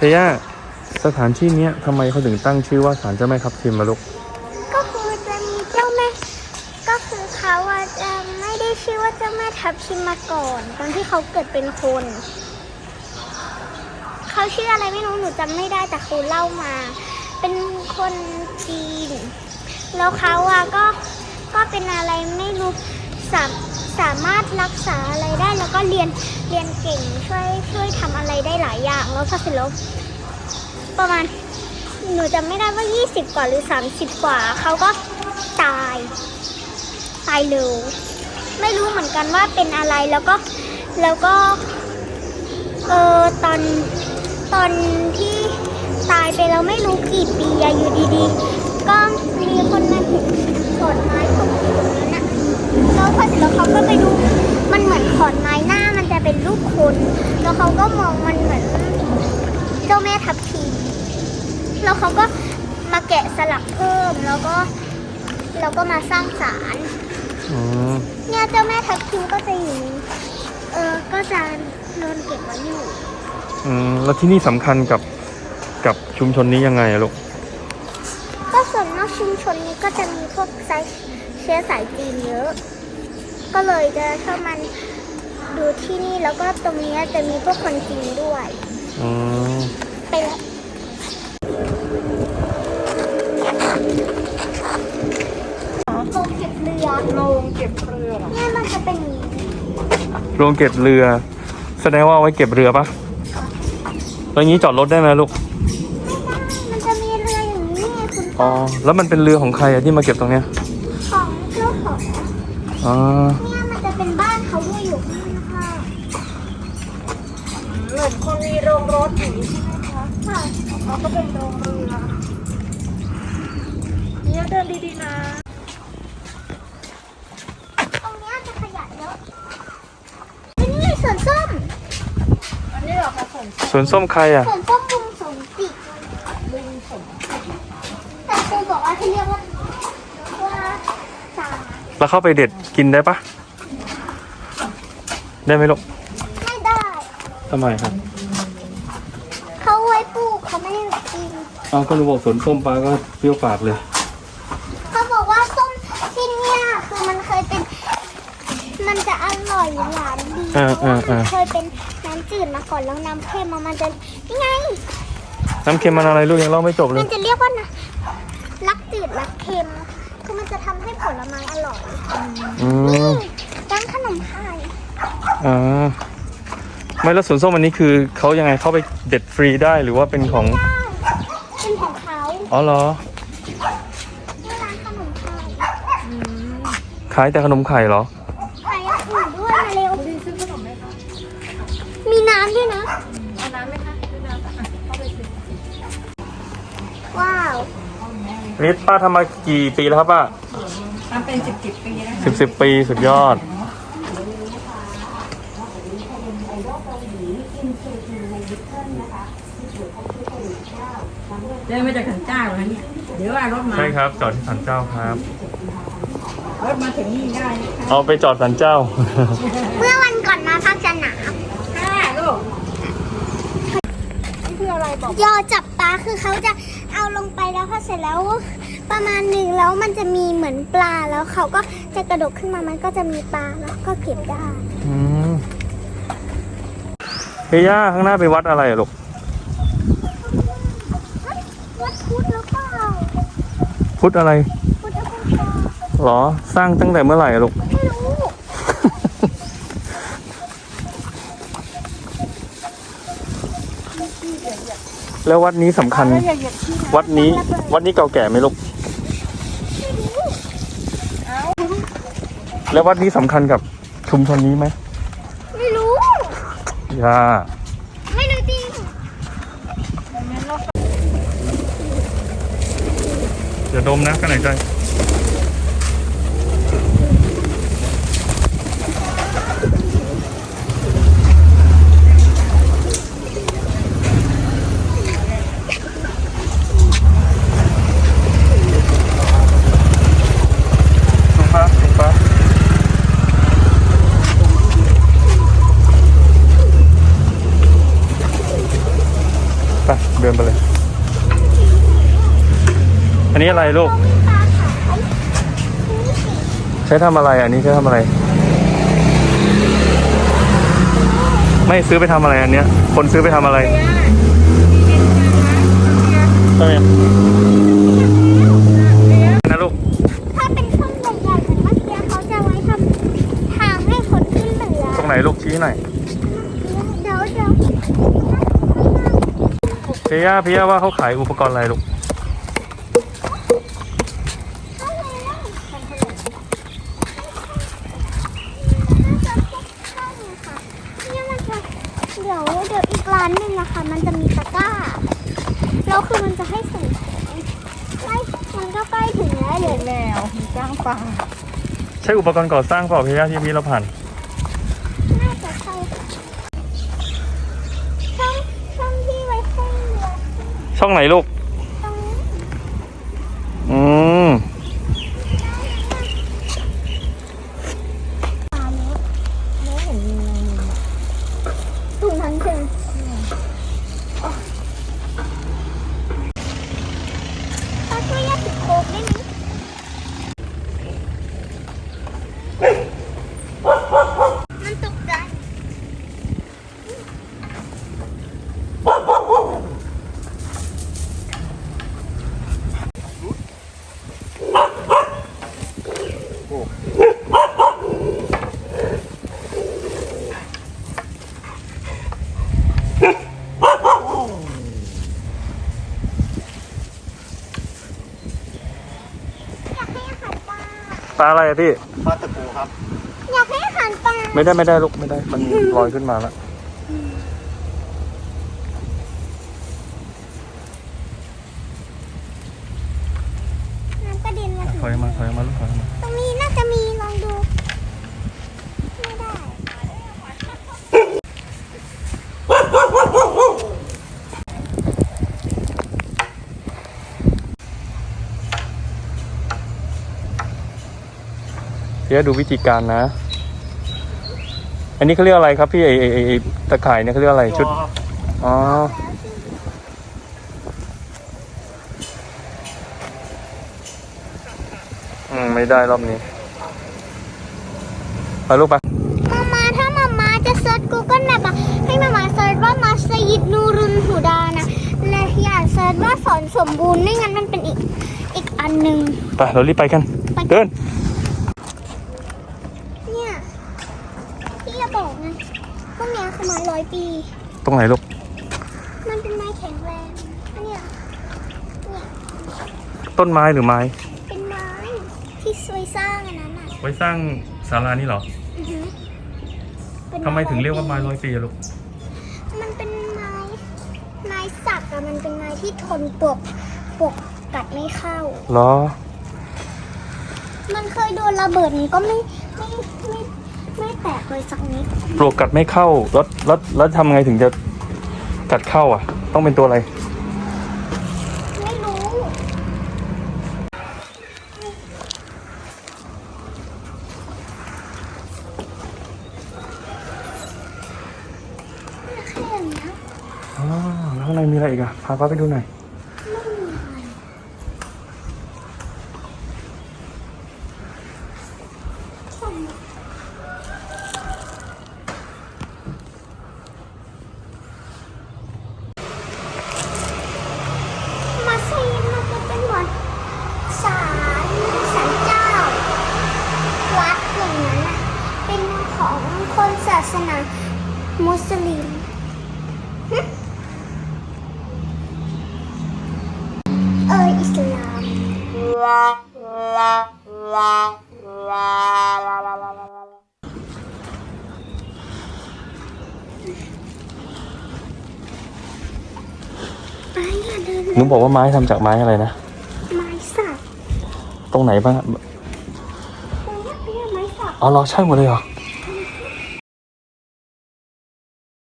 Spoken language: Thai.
เทย่าสถานที่เนี้ยทำไมเขาถึงตั้งชื่อว่าศาลเจ้าแม่ทับทิมมาลูกก็คือจะมีเจ้าแม่ ก็คือเขาอะจะไม่ได้ชื่อว่าเจ้าแม่ทับทิมมาก่อน ตอนที่เขาเกิดเป็นคน เขาชื่ออะไรไม่รู้หนูจำไม่ได้แต่ครูเล่ามา เป็นคนจีน แล้วเขาอะก็ก็เป็นอะไรไม่รู้ สามสามารถรักษาอะไรได้แล้วก็เรียนเรียนเก่งช่วยช่วยทำอะไรได้หลายอย่างแล้วพอเสร็จแล้วประมาณหนูจำไม่ได้ว่า 20 กว่าหรือ 30 กว่าเขาก็ตายตายเร็วไม่รู้เหมือนกันว่าเป็นอะไรแล้วก็แล้วก็เออตอนตอนที่ตายไปแล้วไม่รู้กี่ปีอยู่ดีๆ ก็มีคนมาเห็นขอนไม้ตกอยู่ตรงนั้นอะแล้วพอ แล้วเขาก็มองมันเหมือนเจ้าแม่ทับทิมแล้วเขาก็มาแกะสลักเพิ่มแล้วก็แล้วก็มาสร้างศาลอืมเนี่ยเจ้าแม่ทับทิมก็จะอยู่ในเออก็จะโดนเก็บไว้อยู่ อืมแล้วที่นี่สำคัญกับกับชุมชนนี้ยังไงอะลูก ก็ส่วนมากชุมชนนี้ก็จะมีพวกไซเชื้อสายจีนเยอะ ก็เลยจะชอบมัน ดูที่นี่แล้วก็ตรงเนี้ยจะมีพวกคนจีนด้วยอืมไปแล้วโรงเก็บเรือโรงเก็บเรือเหรอเนี่ยมันจะเป็นอย่างนี้โรงเก็บเรือ แสดงว่าเอาไว้เก็บเรือปะแล้วอย่างนี้จอดรถได้ไหมลูกมันจะมีเรืออย่างนี้ไงคุณอ๋อ แล้วมันเป็นเรือของใครอะที่มาเก็บตรงเนี้ย ของเจ้าของอ๋อ เนี่ยมันจะเป็นบ้านเขาด้วยอยู่ข้างหน้า เหมือนคนมี โรงรถอย่างนี้ใช่ไหมคะค่ะเราก็เป็นโรงเรือเนี่ยเดินดีๆนะ ตรงเนี้ยจะขยะเยอะนี่สวนส้มอันนี้เหรอคะสนสวนส้มใครอะสวนส้มบุงสมจิตแต่ครูบอกว่าที่เรียกว่าว่าสาแล้วเข้าไปเด็ดกินได้ปะ ได้ไหมลูกไม่ได้ ทำไมครับเขาไว้ปลูก เขาไม่ได้กินเอาก็รู้บอกสวนส้มปลาก็เปรี้ยวปากเลย เขาบอกว่าส้มที่เนี่ยคือมันเคยเป็น มันจะอร่อยหวานดีอ่าเพราะว่าอ่ามันอ่าเคยเป็นน้ำจืดมาก่อนแล้วน้ำเค็มมามันจะนี่ไง น้ำเค็มมันอะไรลูกยังเล่าไม่จบเลมัย นจะเรียกว่านะรักจืดรักเค็ม คือมันจะทำให้ผลไม้อร่อยอืมร้านขนมไทยอ่า ไม่แล้วสวนส้มอันนี้คือเขายังไงเข้าไปเด็ดฟรีได้หรือว่าเป็นของได้เป็นของเขาอ๋อเหรอที่ร้านขนมไทยขายแต่ขนมไข่เหรอขายอย่างอื่นด้วยมาเร็วดีซื้อขนมไหมคะมีน้ำด้วยนะ เอาน้ำไหมคะซื้อน้ำอะเข้าไปซื้อว้าว นี่ป้าทำมากี่ปีแล้วครับป้าทำเป็นสิบสิบปีนะสิบสิบปีสุดยอด เดินมาจากขันเจ้าแล้วเนี่ยเดี๋ยวว่ารถมา ใช่ครับจอดที่ศาลเจ้าครับ รถมาถึงนี่ได้นะคะเอาไปจอดศาลเจ้า เมื่อวันก่อนมาพักสนามค่ะลูกนี่คืออะไรบอกยอจับปลาคือเขาจะเอาลงไปแล้วพอเสร็จแล้ว ประมาณหนึ่งแล้วมันจะมีเหมือนปลาแล้วเขาก็จะกระโดดขึ้นมามันก็จะมีปลาแล้วก็เก็บได้ อืมเฮีย่าข้างหน้าเป็นวัดอะไรอะลูก วัดพุทธหรือเปล่าพุทธอะไรพุทธคุณชาหรอสร้างตั้งแต่เมื่อไหร่อะลูกไม่รู้แล้ววัดนี้สำคัญ แล้วอย่าเหยียบที่วัดนี้วัดนี้เก่าแก่ไหมลูกแล้ววัดนี้สำคัญกับชุมชนนี้ไหมไม่รู้ ย่า ไม่รู้จริง อย่าดมนะข้างในใจ ถูกปะถูกปะไป เดินไปเลย อั นนี้อะไรลูกตาขายนี่สิใช้ทำอะไรอันนี้ใช้ทำอะไร ไม่ซื้อไปทำอะไรอันเนี้ย คนซื้อไปทำอะไรใช่ไหมนะลูก ถ้าเป็นช่องใหญ่ๆเหมือนเมื่อกี้เขาจะไว้ทำทางให้คนขึ้นเรือตรงไหนลูกชี้หน่อยเดี๋ยวเดี๋ยวพี่ย่าพี่ย่าว่าเขาขายอุปกรณ์อะไรลูก น่าจะพวกข้าวเนี่ยค่ะเนี่ยมันจะเดี๋ยวเดี๋ยวอีกร้านหนึ่งอะค่ะ มันจะมีตะกร้าแล้วคือมันจะให้ใส่ของใกล้มันก็ใกล้ถึงแล้วเดี๋ยว แมวมีจ้างปลาใช้อุปกรณ์ก่อสร้างเปล่าพี่ย่าที่พี่เราผ่านน่าจะใช่ค่ะช่องช่องที่ไว้ให้เรือช่องไหนลูก ตรงนี้ อืม ปลาเล็ก ไม่เห็นมีอะไรเลย ตรงนั้นคือป้าช่วยแยกติดโคกได้ไหมมันตกใจ อยากให้อาหารปลา ปลาอะไรอะพี่ ปลาตะปูครับ อยากให้อาหารปลาไม่ได้ไม่ได้ลูกไม่ได้ มันลอยขึ้นมาแล้วน้ำกระเด็นมาถึงถอยมาถอยมาลูกถอยมาตรงนี้น่าจะมีลองดู ไม่ได้ พี่ย่าดูวิธีการนะ อันนี้เขาเรียกอะไรครับพี่ไอไอไอ้ไอตะข่ายเนี่ยเขาเรียกอะไรชุด อ๋อ อืม ไม่ได้รอบนี้ ไปลูกไป มามาถ้ามามาจะเซิร์ช Google Map อะให้มามาเซิร์ชว่ามัสยิดนูรุนหูดานะ และอย่าเซิร์ชว่าสอนสมบูรณ์ไม่งั้นมันเป็นอีกอีกอันหนึ่งไปเรารีบไปกัน ไป เดิน เนี่ยพี่จะบอกไงพวกเนี้ยคือไม้ร้อยปี ตรงไหนลูก มันเป็นไม้แข็งแรงอันเนี้ยเนี่ยต้นไม้หรือไม้ เป็นไม้ที่ช่วยสร้างอันนั้นอะไว้สร้างศาลานี่เหรออือหือเป็นทำไมถึงเรียกว่าไม้ร้อยปีอะลูก มันเป็นไม้ไม้สักอะมันเป็นไม้ที่ทนปลวกปลวกกัดไม่เข้า เหรอ มันเคยโดนระเบิดมันก็ไม่ ไม่ไม่ไม่แตกเลยสักนิดปลวกกัดไม่เข้าแล้วแล้วแล้วทำไงถึงจะกัดเข้าอะ ต้องเป็นตัวอะไร ไม่รู้เนี่ยแค่อย่างเงี้ย อ๋อแล้วข้างในมีอะไรอีกอะพาป้าไปดูหน่อย มัสยิดมันจะเป็นเหมือนศาลศาลเจ้า วัดอย่างนั้นน่ะ เป็นของ คนศาสนามุสลิมหึเอออิสลามไอ้อย่าเดินหนูบอกว่าไม้ทำจากไม้อะไรนะ ไม้สัก ตรงไหนบ้างอะตรงเนี้ยเป็นไม้สักอ๋อเหรอใช่หมดเลยเหรอใ